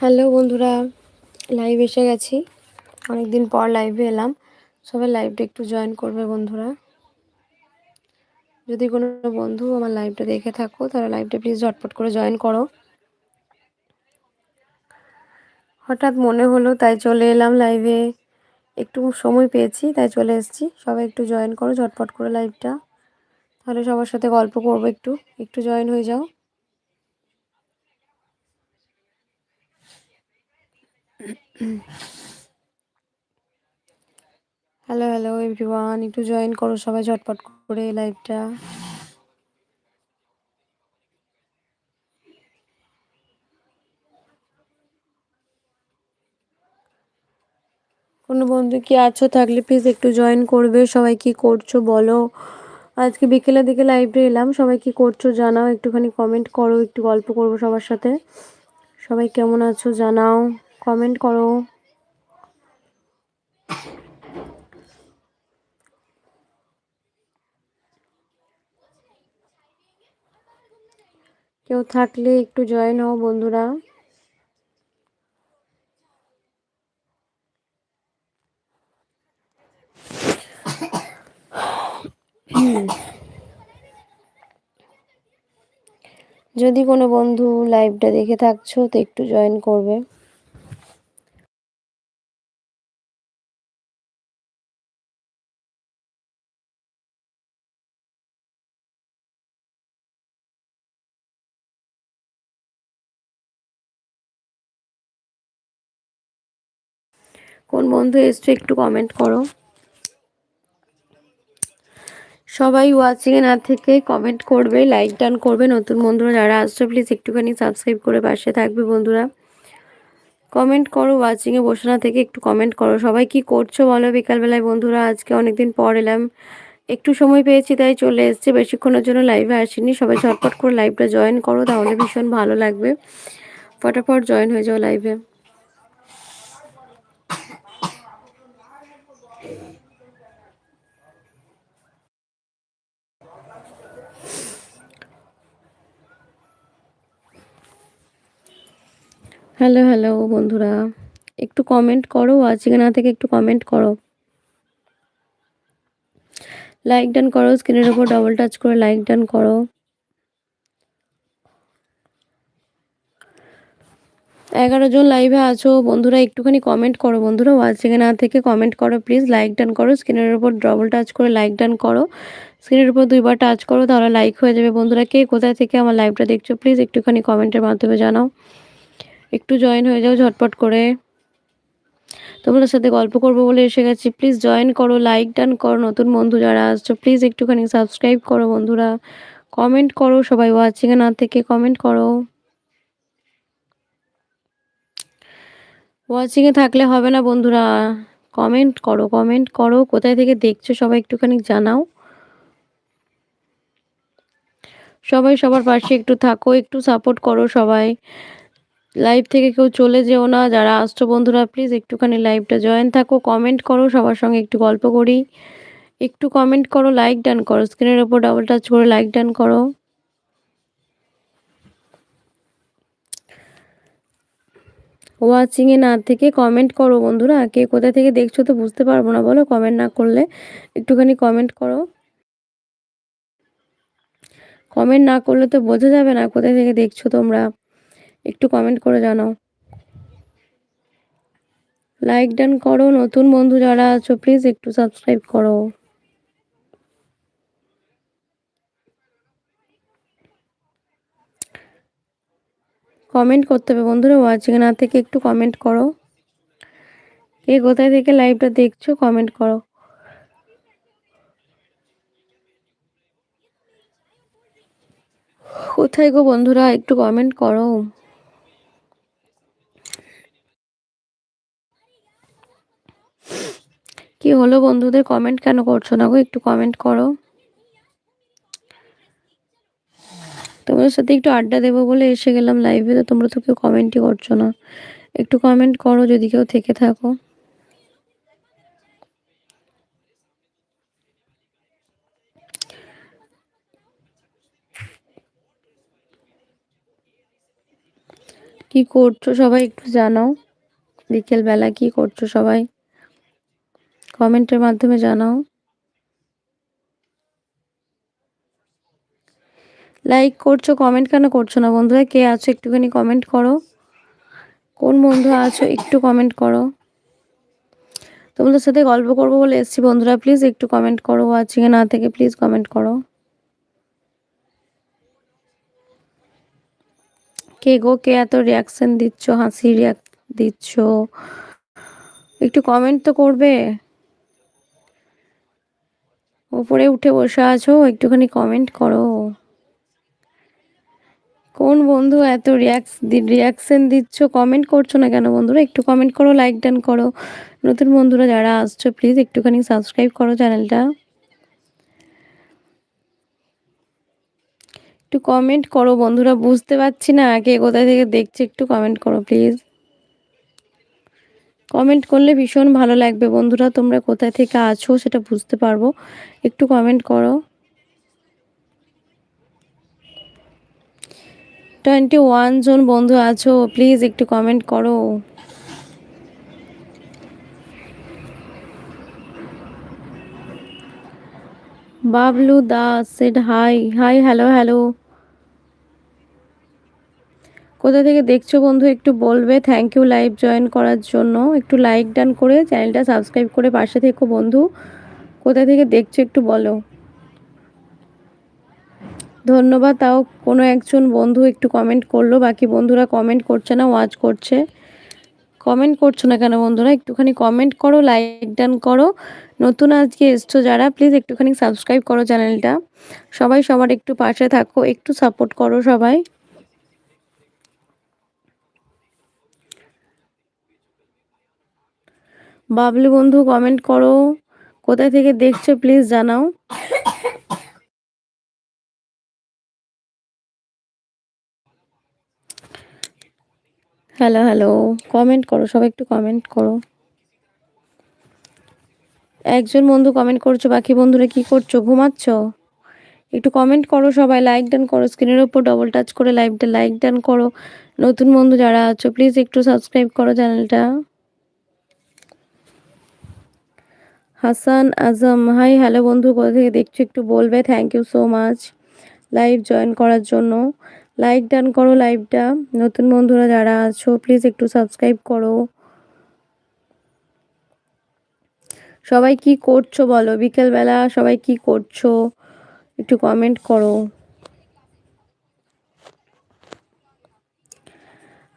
Hello বন্ধুরা live এসে গেছি। অনেকদিন পর লাইভে এলাম। সবাই লাইভটা একটু জয়েন করবে বন্ধুরা। যদি কোনো বন্ধু আমার লাইভটা দেখে থাকো, তাহলে লাইভটা প্লিজ ঝটপট করে জয়েন করো। হঠাৎ মনে হলো, তাই চলে এলাম লাইভে একটু সময় পেয়েছি, তাই চলে এসেছি। সবাই একটু জয়েন করো, ঝটপট করে লাইভটা তাহলে সবার সাথে গল্প করব একটু। একটু জয়েন হয়ে যাও। হ্যালো হ্যালো এভরিওয়ান একটু জয়েন করো সবাই, ঝটপট করে লাইভটা কোনো বন্ধু কি আছো? থাকলে প্লিজ একটু জয়েন করবে। সবাই কি করছ বলো? আজকে বিকেলের দিকে লাইভে এলাম। সবাই কি করছ জানাও। একটুখানি কমেন্ট করো, একটু গল্প করব সবার সাথে। সবাই কেমন আছো জানাও। কমেন্ট করো। কেউ থাকলে একটু জয়েন হও বন্ধুরা। যদি কোনো বন্ধু লাইভটা দেখে থাকছো, তো একটু জয়েন করবে। কোন বন্ধু এসছো একটু কমেন্ট করো। সবাই ওয়াচিংয়ে না থেকে কমেন্ট করবে লাইক ডান করবে। নতুন বন্ধুরা যারা আসছো প্লিজ একটুখানি সাবস্ক্রাইব করে পাশে থাকবে বন্ধুরা। কমেন্ট করো ওয়াচিংয়ে বসে না থেকে একটু কমেন্ট করো। সবাই কি করছ বলো? বিকালবেলায় বন্ধুরা, আজকে অনেকদিন পর এলাম। একটু সময় পেয়েছি, তাই চলে এসছে। বেশিক্ষণের জন্য লাইভে আসিনি। সবাই ঝটপট করে লাইভটা জয়েন করো, তাহলে ভীষণ ভালো লাগবে। ফটাফট জয়েন হয়ে যাও লাইভে হ্যালো হ্যালো বন্ধুরা। একটু কমেন্ট করো ওয়াচিং না থেকে একটু কমেন্ট করো। লাইক ডান করো স্ক্রিনের উপর ডবল টাচ করে লাইক ডান করো। এগারো জন লাইভে আছো, বন্ধুরা, একটুখানি কমেন্ট করো, বন্ধুরা ওয়াচিং না থেকে কমেন্ট করো প্লিজ লাইক ডান করো স্ক্রিনের উপর ডবল টাচ করে লাইক ডান করো। স্ক্রিনের উপর দুইবার টাচ করো, তাহলে লাইক হয়ে যাবে। বন্ধুরা, কে কোথায় থেকে আমার লাইভটা দেখছ প্লিজ একটুখানি কমেন্টের মাধ্যমে জানাও। একটু জয়েন হয়ে যাও ঝটপট করে। তোমাদের সাথে গল্প করব বলে এসে গেছি। প্লিজ জয়েন করো লাইক ডান করো, নতুন বন্ধু যারা আসছো প্লিজ একটুখানি সাবস্ক্রাইব করো বন্ধুরা। কমেন্ট করো সবাই ওয়াচিংয়ে না থেকে কমেন্ট করো। ওয়াচিংয়ে থাকলে হবে না বন্ধুরা। কমেন্ট করো কমেন্ট করো। কোথায় থেকে দেখছ সবাই একটুখানি জানাও। সবাই সবার পাশে একটু থাকো, একটু সাপোর্ট করো সবাই। লাইভ থেকে কেউ চলে যেও না, যারা আসছো বন্ধুরা প্লিজ একটুখানি লাইভটা জয়েন থাকো কমেন্ট করো, সবার সঙ্গে একটু গল্প করি। একটু কমেন্ট করো লাইক ডান করো স্ক্রিনের ওপর ডাবল টাচ করে লাইক ডান করো। ওয়াচিংয়ে না থেকে কমেন্ট করো বন্ধুরা, কে কোথা থেকে দেখছ তো বুঝতে পারব না, বলো কমেন্ট না করলে একটুখানি কমেন্ট করো। কমেন্ট না করলে তো বোঝা যাবে না কোথায় থেকে দেখছ তোমরা। একটু কমেন্ট করে জানাও। লাইক ডান করো, নতুন বন্ধু যারা আছো প্লিজ একটু সাবস্ক্রাইব করো। কমেন্ট করতে হবে। বন্ধুরা ওয়াচিং না থেকে একটু কমেন্ট করো। কে কোথায় থেকে লাইভটা দেখছ কমেন্ট করো। কোথায় গো বন্ধুরা, একটু কমেন্ট করো। কি হলো বন্ধুদের কমেন্ট কেন করছ না গো? একটু কমেন্ট করো। তোমাদের সাথে একটু আড্ডা দেবো বলে এসে গেলাম লাইভে তো তোমরা তো কেউ কমেন্টই করছ না। একটু কমেন্ট করো যদি কেউ থেকে থাকো। কি করছ সবাই একটু জানাও। বিকেল বেলা কি করছ সবাই? কমেন্টের মাধ্যমে জানাও। লাইক করছ কমেন্ট কেন করছ না বন্ধুরা? কে আছো একটুখানি কমেন্ট করো। কোন বন্ধু আছো একটু কমেন্ট করো। তোমাদের সাথে গল্প করব বলে এসছি বন্ধুরা। প্লিজ একটু কমেন্ট করো এ না থেকে প্লিজ কমেন্ট করো। কে গো, কে এত রিয়াকশন দিচ্ছ, হাসি রিয়াক দিচ্ছ? একটু কমেন্ট তো করবে। উপরে উঠে বসে আছো, একটুখানি কমেন্ট করো। কোন বন্ধু এত রিয়াক্স রিয়াকশন দিচ্ছ? কমেন্ট করছ না কেন বন্ধুরা? একটু কমেন্ট করো লাইক ডান করো। নতুন বন্ধুরা যারা আসছো প্লিজ একটুখানি সাবস্ক্রাইব করো চ্যানেলটা একটু কমেন্ট করো বন্ধুরা, বুঝতে পারছি না কে কোথায় থেকে দেখছে, একটু কমেন্ট করো প্লিজ কমেন্ট করলে ভীষণ ভালো লাগবে। বন্ধুরা, তোমরা কোথায় থেকে আছো সেটা বুঝতে পারব। একটু কমেন্ট করো। টোয়েন্টি ওয়ান জন বন্ধু আছো প্লিজ একটু কমেন্ট করো। Bablu Das said hi hi hello hello কোথা থেকে দেখছ বন্ধু, একটু বলবে। থ্যাংক ইউ লাইভ জয়েন করার জন্য। একটু লাইক ডান করে চ্যানেলটা সাবস্ক্রাইব করে পাশে থেকো বন্ধু। কোথা থেকে দেখছ একটু বলো। ধন্যবাদ, তাও কোনো একজন বন্ধু একটু কমেন্ট করল। বাকি বন্ধুরা কমেন্ট করছে না ওয়াচ করছে। কমেন্ট করছ না কেন বন্ধুরা? একটুখানি কমেন্ট করো লাইক ডান করো। নতুন আজকে এসছো যারা প্লিজ একটুখানি সাবস্ক্রাইব করো চ্যানেলটা সবাই সবার একটু পাশে থাকো, একটু সাপোর্ট করো সবাই। বাবলু বন্ধু কমেন্ট করো। কোথায় থেকে দেখছ প্লিজ জানাও। হ্যালো হ্যালো কমেন্ট করো, সবাই একটু কমেন্ট করো। একজন বন্ধু কমেন্ট করছ, বাকি বন্ধুরা কি করছ, ঘুমাচ্ছ? একটু কমেন্ট করো সবাই লাইক ডান করো স্ক্রিনের ওপর ডবল টাচ করে লাইভটা লাইক ডান করো। নতুন বন্ধু যারা আছো প্লিজ একটু সাবস্ক্রাইব করো চ্যানেলটা হাসান আজম, হাই, হ্যালো বন্ধু, কোথা থেকে দেখছ একটু বলবে? Thank you so much live join করার জন্য। লাইক ডান করো লাইভটা নতুন বন্ধুরা যারা আছো প্লিজ একটু সাবস্ক্রাইব করো। সবাই কি করছ বলো? বিকেলবেলা সবাই কি করছ? একটু কমেন্ট করো।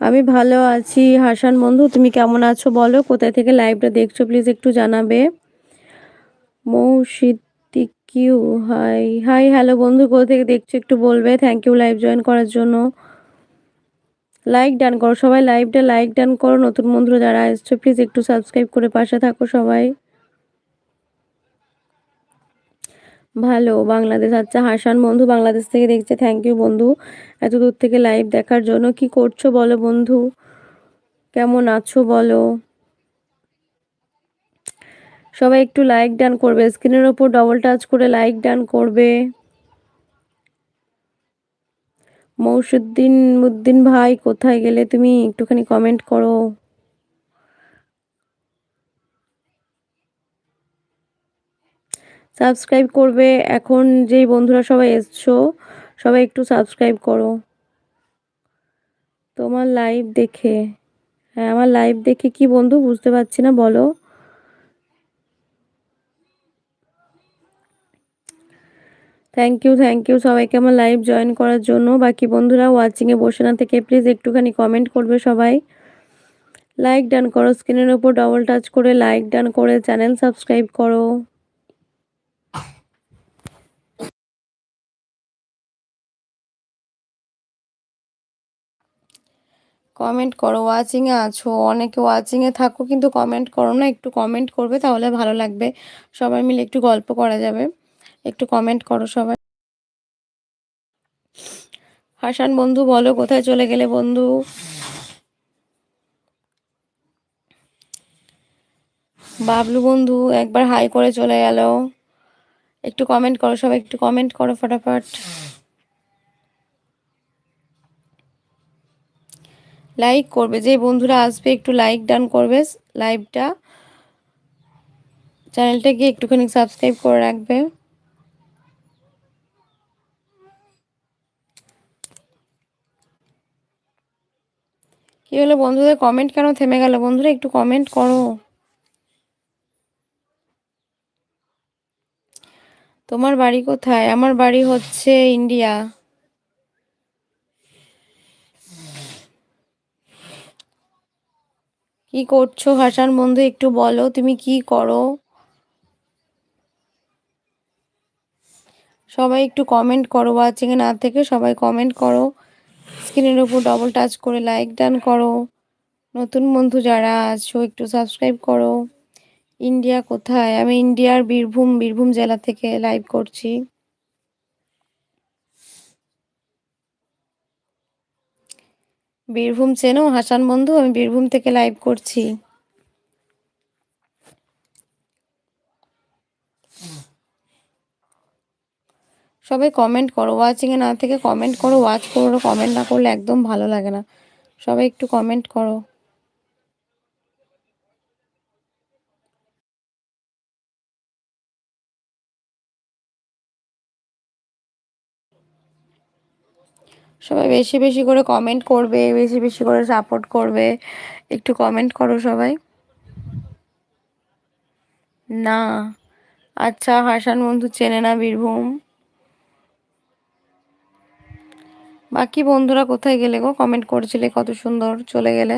আমি ভালো আছি। হাসান বন্ধু, তুমি কেমন আছো বলো? কোথায় থেকে লাইভটা দেখছ? প্লিজ একটু জানাবে। মৌসিদ্দিকিউ, হাই হাই, হ্যালো বন্ধু, কোথা থেকে দেখছ? একটু বলবে থ্যাংক ইউ লাইভ জয়েন করার জন্য। লাইক ডান করো সবাই লাইভটা লাইক ডান করো। নতুন বন্ধুরা যারা এসছো প্লিজ একটু সাবস্ক্রাইব করে পাশে থাকো সবাই। ভালো, বাংলাদেশ আচ্ছা হাসান বন্ধু, বাংলাদেশ থেকে দেখছে থ্যাংক ইউ বন্ধু। এত দূর থেকে লাইভ দেখার জন্য কি করছ বলো বন্ধু? কেমন আছো বলো? সবাই একটু লাইক ডান করবে। স্ক্রিনের ওপর ডবল টাচ করে লাইক ডান করবে। মৌসুদ্দিন মুদ্দিন ভাই, কোথায় গেলে তুমি? একটুখানি কমেন্ট করো। সাবস্ক্রাইব করবে। এখন যেই বন্ধুরা সবাই এসছো, সবাই একটু সাবস্ক্রাইব করো। তোমার লাইভ দেখে। হ্যাঁ আমার লাইভ দেখে কি বন্ধু? বুঝতে পারছি না, বলো। থ্যাংক ইউ থ্যাংক ইউ সবাইকে আমার লাইভ জয়েন করার জন্য। বাকি বন্ধুরা ওয়াচিংয়ে বসে না থেকে প্লিজ একটুখানি কমেন্ট করবে সবাই। লাইক ডান করো স্ক্রিনের উপর ডবল টাচ করে লাইক ডান করে চ্যানেল সাবস্ক্রাইব করো। কমেন্ট করো ওয়াচিংয়ে আছো। অনেকে ওয়াচিংয়ে থাকো কিন্তু কমেন্ট করো না, একটু কমেন্ট করবে তাহলে ভালো লাগবে। সবাই মিলে একটু গল্প করা যাবে। একটু কমেন্ট করো সবাই। হাসান বন্ধু বলো, কোথায় চলে গেলে বন্ধু? বাবলু বন্ধু, একবার হাই করে চলে গেল। একটু কমেন্ট করো সবাই, একটু কমেন্ট করো ফটাফট। লাইক করবে, যে বন্ধুরা আসবে একটু লাইক ডান করবে লাইভটা চ্যানেলটাকে একটুখানি সাবস্ক্রাইব করে রাখবে। কি হলো বন্ধুদের কমেন্ট কেন থেমে গেল? বন্ধুরা, একটু কমেন্ট করো। তোমার বাড়ি কোথায়? আমার বাড়ি হচ্ছে ইন্ডিয়া। কি করছ হাসান বন্ধু, একটু বলো, তুমি কি করো? সবাই একটু কমেন্ট করো এ না থেকে সবাই কমেন্ট করো। স্ক্রিনের উপর ডবল টাচ করে লাইক ডান করো। নতুন বন্ধু যারা আছো, একটু সাবস্ক্রাইব করো। ইন্ডিয়া কোথায়? আমি ইন্ডিয়ার বীরভূম বীরভূম জেলা থেকে লাইভ করছি। বীরভূম চেনো? হাসান বন্ধু, আমি বীরভূম থেকে লাইভ করছি। সবাই কমেন্ট করো ওয়াচিংয়ে না থেকে কমেন্ট করো ওয়াচ করো কমেন্ট না করলে একদম ভালো লাগে না। সবাই একটু কমেন্ট করো। সবাই বেশি বেশি করে কমেন্ট করবে, বেশি বেশি করে সাপোর্ট করবে। একটু কমেন্ট করো সবাই। না। আচ্ছা হাসান বন্ধু চেনে না বীরভূম। বাকি বন্ধুরা কোথায় গেলে গো? কমেন্ট করছিলে কত সুন্দর চলে গেলে।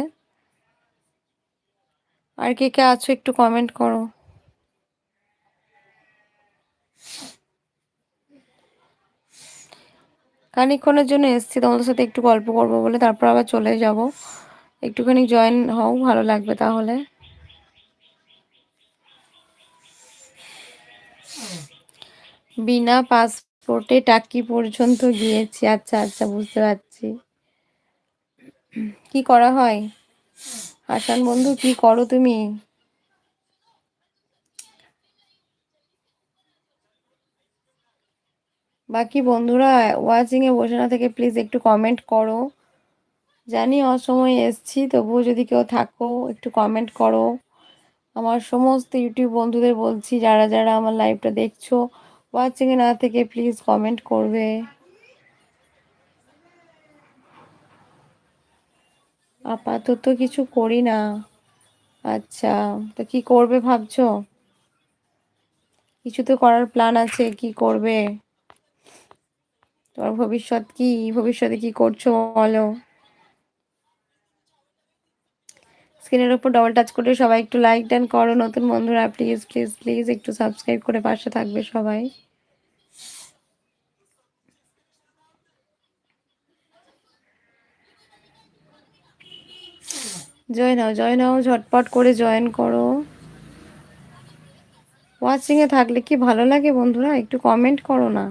আর কে কে আছো একটু কমেন্ট করো। খানিক্ষণের জন্য এসছি, তোমাদের সাথে একটু গল্প করব বলে, তারপর আবার চলে যাব। একটুখানি জয়েন হও, ভালো লাগবে তাহলে। বিনা পাসপোর্টে টাকি পর্যন্ত গিয়েছি। আচ্ছা আচ্ছা বুঝতে পারছি। কি করা হয়? হাসান বন্ধু, কি করো তুমি? বাকি বন্ধুরা ওয়াচিংয়ে বসে না থেকে প্লিজ একটু কমেন্ট করো। জানি অসময়ে এসছি, তবুও যদি কেউ থাকো, একটু কমেন্ট করো। আমার সমস্ত ইউটিউব বন্ধুদের বলছি, যারা যারা আমার লাইভটা দেখছ ওয়াচিংয়ে না থেকে প্লিজ কমেন্ট করবে। আপাতত কিছু করি না। আচ্ছা তো কি করবে ভাবছ? কিছু তো করার প্ল্যান আছে, কি করবে? তোমার ভবিষ্যৎ কি? ভবিষ্যতে কি করছ বলো। স্ক্রিনের উপর ডবল টাচ করে সবাই একটু লাইক ডান করো, নতুন বন্ধুরা প্লিজ প্লিজ প্লিজ একটু সাবস্ক্রাইব করে পাশে থাকবে সবাই। জয়েন হও জয়েন হও, ঝটপট করে জয়েন করো। ওয়াচিংয়ে থাকলে কি ভালো লাগে বন্ধুরা? একটু কমেন্ট করো না।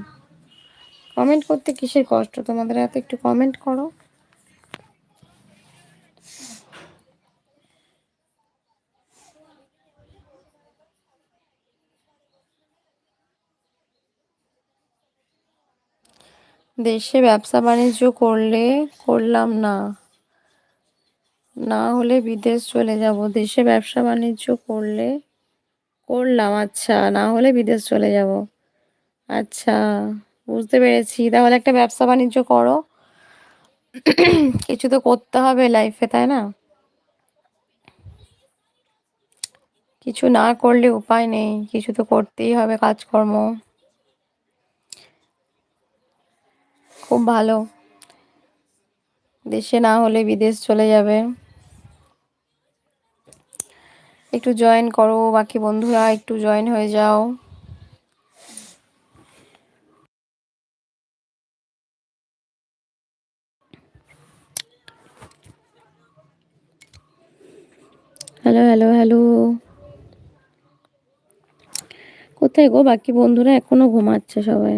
কমেন্ট করতে কিসের কষ্ট? তোমাদের এত একটু কমেন্ট করো। দেশে ব্যবসা বাণিজ্য করলে করলাম না। না হলে বিদেশ চলে যাব। দেশে ব্যবসা বাণিজ্য করলে করলাম আচ্ছা। না হলে বিদেশ চলে যাব। আচ্ছা বুঝতে পেরেছি। তাহলে একটা ব্যবসা বাণিজ্য করো। কিছু তো করতে হবে লাইফে তাই না? কিছু না করলে উপায় নেই। কিছু তো করতেই হবে কাজকর্ম। খুব ভালো। দেশে না হলে বিদেশ চলে যাবে। একটু জয়েন করো বাকি বন্ধুরা, একটু জয়েন হয়ে যাও। হ্যালো হ্যালো হ্যালো কোথায় গো? বাকি বন্ধুরা এখনও ঘুমাচ্ছে সবাই।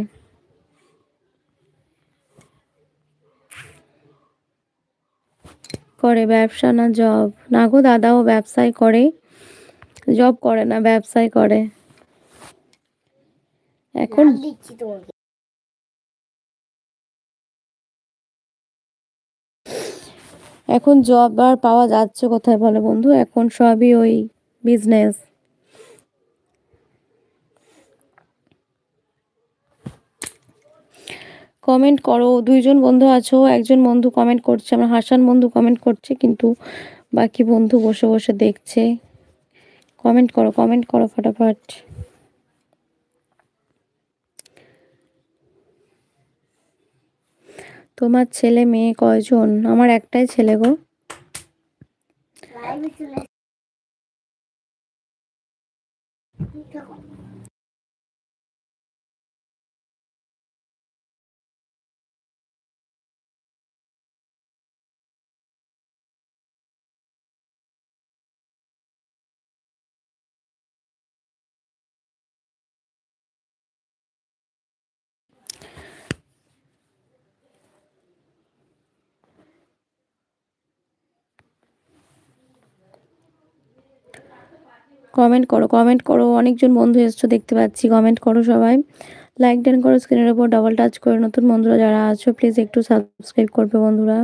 করে ব্যবসা না জব না গো দাদাও ব্যবসায় করে। জব করে না ব্যবসায় করে। এখন এখন জব আর পাওয়া যাচ্ছে কোথায় বলে বন্ধু? এখন সবই ওই বিজনেস কমেন্ট করো। দুইজন বন্ধু আছো, একজন বন্ধু কমেন্ট করছে, আমার হাসান বন্ধু কমেন্ট করছে, কিন্তু বাকি বন্ধু বসে বসে দেখছে। কমেন্ট করো কমেন্ট করো ফটাফট। তোমার ছেলে, মেয়ে কয়জন? আমার একটাই ছেলে গো। কমেন্ট করো কমেন্ট করো, অনেকজন বন্ধু এসছো দেখতে পাচ্ছি কমেন্ট করো সবাই। লাইক ডান করো স্ক্রিনের উপর ডবল টাচ করে, নতুন বন্ধুরা যারা আছো প্লিজ একটু সাবস্ক্রাইব করবে বন্ধুরা।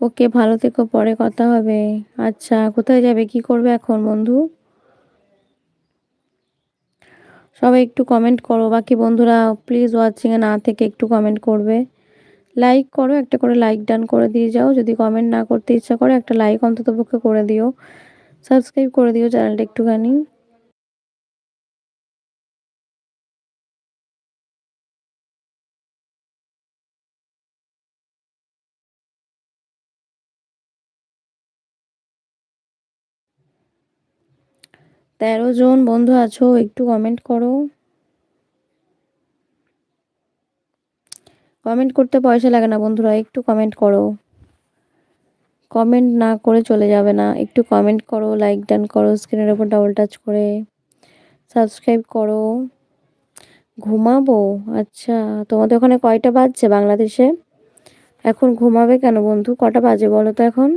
ওকে ভালো থেকো, পরে কথা হবে। আচ্ছা কোথায় যাবে, কি করবে এখন বন্ধু? সবাই একটু কমেন্ট করো, বাকি বন্ধুরা প্লিজ ওয়াচিংয়ে না থেকে একটু কমেন্ট করবে। লাইক করো, একটা করে লাইক ডান করে দিয়ে যাও। যদি কমেন্ট না করতে ইচ্ছা করে, একটা লাইক অন্তত পক্ষে করে দিও। সাবস্ক্রাইব করে দিও চ্যানেলটা একটুখানি। তেরো জন বন্ধু আছো, একটু কমেন্ট করো। কমেন্ট করতে পয়সা লাগে না বন্ধুরা, একটু কমেন্ট করো। কমেন্ট না করে চলে যাবে না, একটু কমেন্ট করো লাইক ডান করো স্ক্রিনের ওপর ডাবল টাচ করে। সাবস্ক্রাইব করো। ঘুমাবো? আচ্ছা তোমাদের ওখানে কয়টা বাজছে বাংলাদেশে? এখন ঘুমাবে কেন বন্ধু? কটা বাজে বলো তো এখন?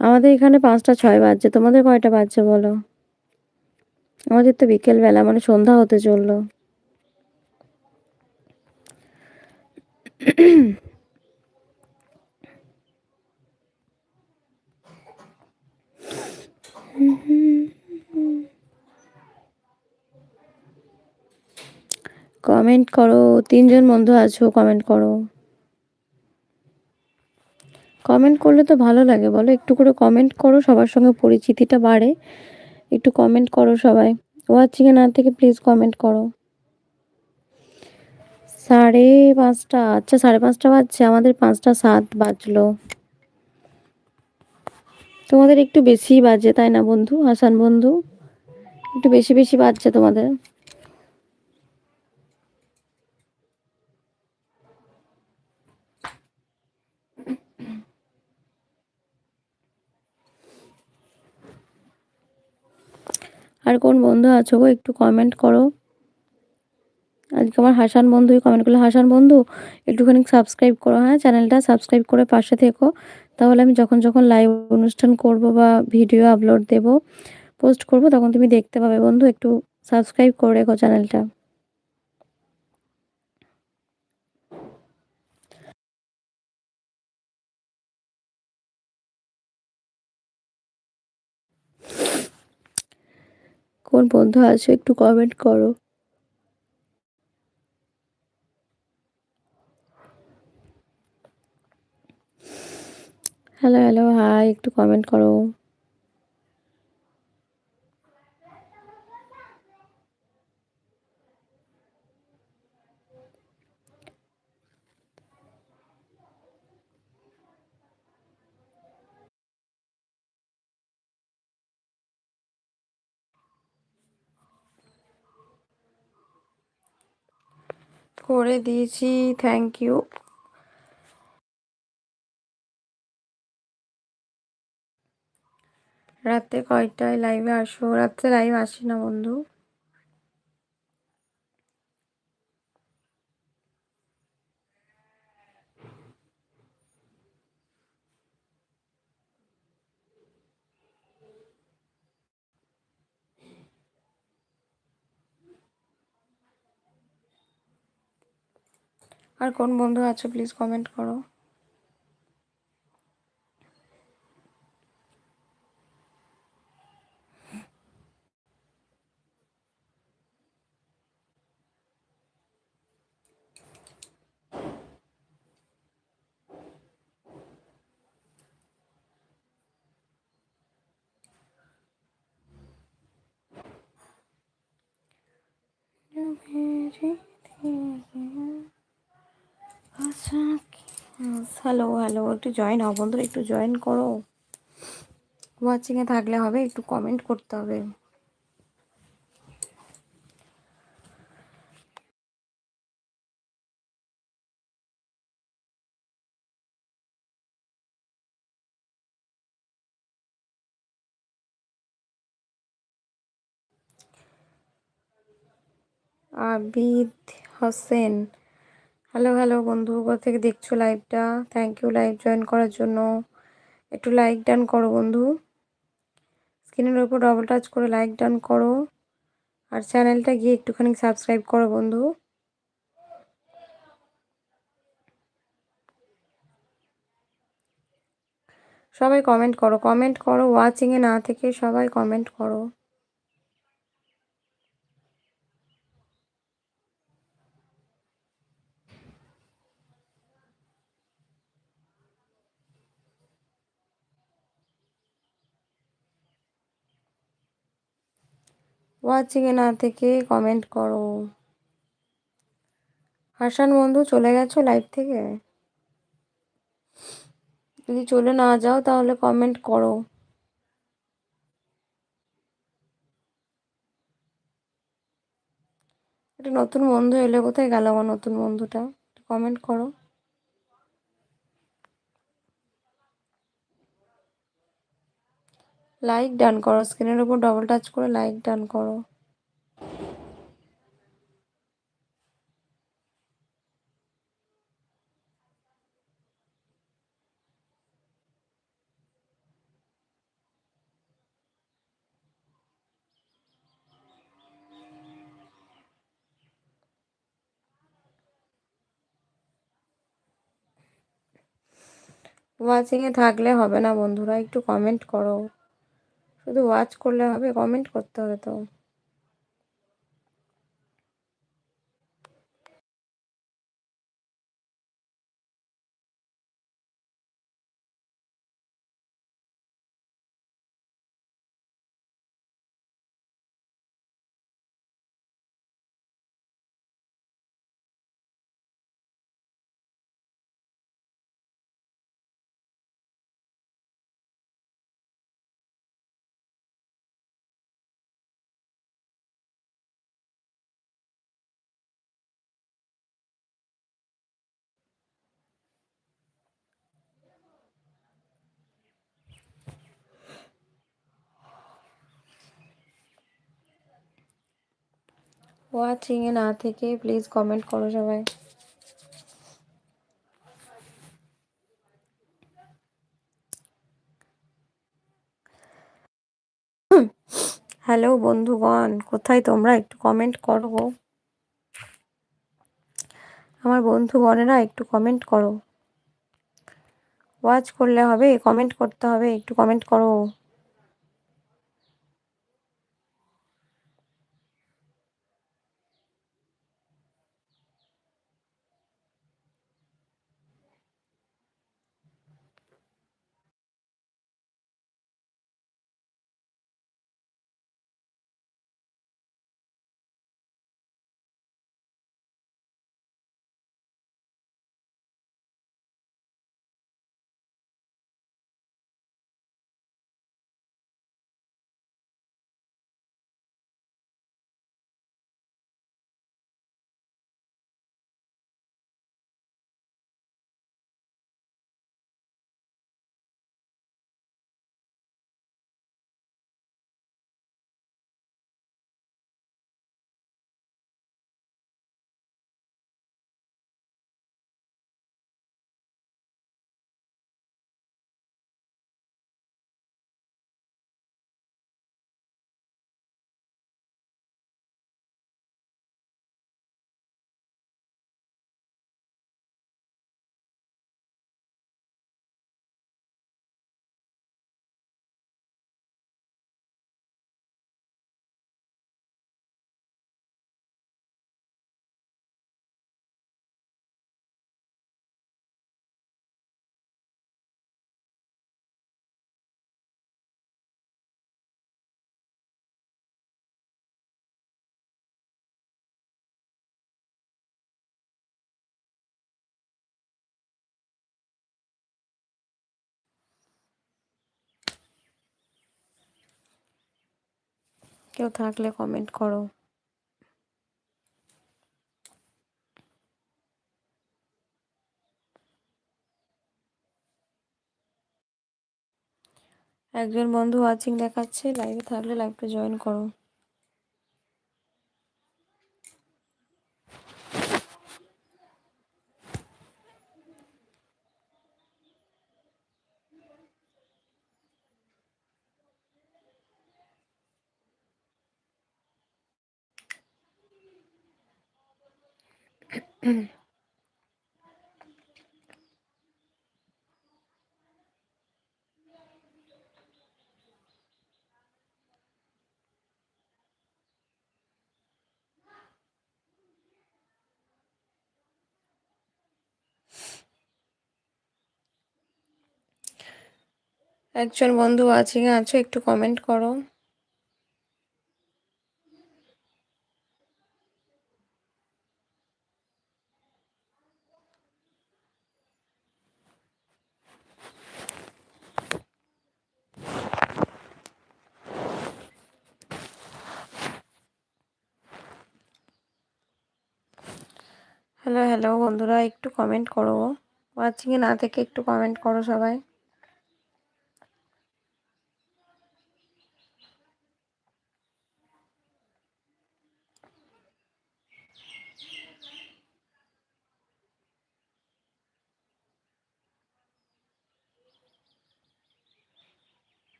আমাদের এখানে পাঁচটা ছয় বাজছে, তোমাদের কয়টা বাজছে বলো? আমাদের তো বিকেলবেলা মানে সন্ধ্যা হতে চলল। কমেন্ট করো, তিনজন বন্ধু আছো কমেন্ট করো। কমেন্ট করলে তো ভালো লাগে, বলো? একটু করে কমেন্ট করো, সবার সঙ্গে পরিচিতিটা বাড়ে। একটু কমেন্ট করো সবাই। ওয়াচিংয়ে না থেকে প্লিজ কমেন্ট করো। সাড়ে পাঁচটা আচ্ছা সাড়ে পাঁচটা বাজছে, আমাদের পাঁচটা সাত বাজলো। তোমাদের একটু বেশি বাজে, তাই না বন্ধু হাসান বন্ধু? একটু বেশি বেশি বাজছে তোমাদের। আর কোন বন্ধু আছো গো, একটু কমেন্ট করো। আজকে আমার হাসান বন্ধুই কমেন্ট করল, হাসান বন্ধু, একটুখানি সাবস্ক্রাইব করো হ্যাঁ চ্যানেলটা সাবস্ক্রাইব করে পাশে থেকো। তাহলে আমি যখন যখন লাইভ অনুষ্ঠান করব বা ভিডিও আপলোড দেব পোস্ট করব, তখন তুমি দেখতে পাবে। বন্ধু, একটু সাবস্ক্রাইব করে রেখো চ্যানেলটা কোন বন্ধু আছো, একটু কমেন্ট করো। হ্যালো হ্যালো হাই একটু কমেন্ট করো। করে দিয়েছি থ্যাংক ইউ রাতে কয়টায় লাইভে আসো? রাতে লাইভ আসি না, বন্ধু। আর কোন বন্ধু আছে প্লিজ কমেন্ট করো। হ্যালো হ্যালো একটু জয়েন হও বন্ধুরা, একটু জয়েন করো। ওয়াচিংয়ে থাকলে হবে, একটু কমেন্ট করতে হবে। আবিদ হোসেন হ্যালো হ্যালো বন্ধু। কোথা থেকে দেখছ লাইভটা থ্যাংক ইউ লাইভ জয়েন করার জন্য। একটু লাইক ডান করো, বন্ধু। স্ক্রিনের উপর ডবল টাচ করে লাইক ডান করো। আর চ্যানেলটা গিয়ে একটুখানি সাবস্ক্রাইব করো, বন্ধু। সবাই কমেন্ট করো। কমেন্ট করো ওয়াচিংয়ে না থেকে সবাই কমেন্ট করো। ওয়াচিংয়ে না থেকে কমেন্ট করো। হাসান বন্ধু চলে গেছো লাইভ থেকে? যদি চলে না যাও তাহলে কমেন্ট করো। একটা নতুন বন্ধু এলে কোথায় গেল আমার নতুন বন্ধুটা? কমেন্ট করো। লাইক ডান করো। স্ক্রিনের উপর ডবল টাচ করে লাইক ডান করো। ওয়াচিংয়ে থাকলে হবে না বন্ধুরা, একটু কমেন্ট করো। শুধু ওয়াচ করলে হবে কমেন্ট করতে হবে তো। ওয়াচিংয়ে না থেকে প্লিজ কমেন্ট করো সবাই। হ্যালো বন্ধুগণ, কোথায় তোমরা? একটু কমেন্ট করো। আমার বন্ধুগণেরা একটু কমেন্ট করো। ওয়াচ করলে হবে কমেন্ট করতে হবে, একটু কমেন্ট করো। কেউ থাকলে কমেন্ট করো। একজন বন্ধু ওয়াচিং দেখাচ্ছে লাইভে থাকলে লাইভটা জয়েন করো। একজন বন্ধু এ আছো একটু কমেন্ট করো হ্যালো হ্যালো বন্ধুরা একটু কমেন্ট করো। ওয়াচিংয়ে না থেকে একটু কমেন্ট করো সবাই।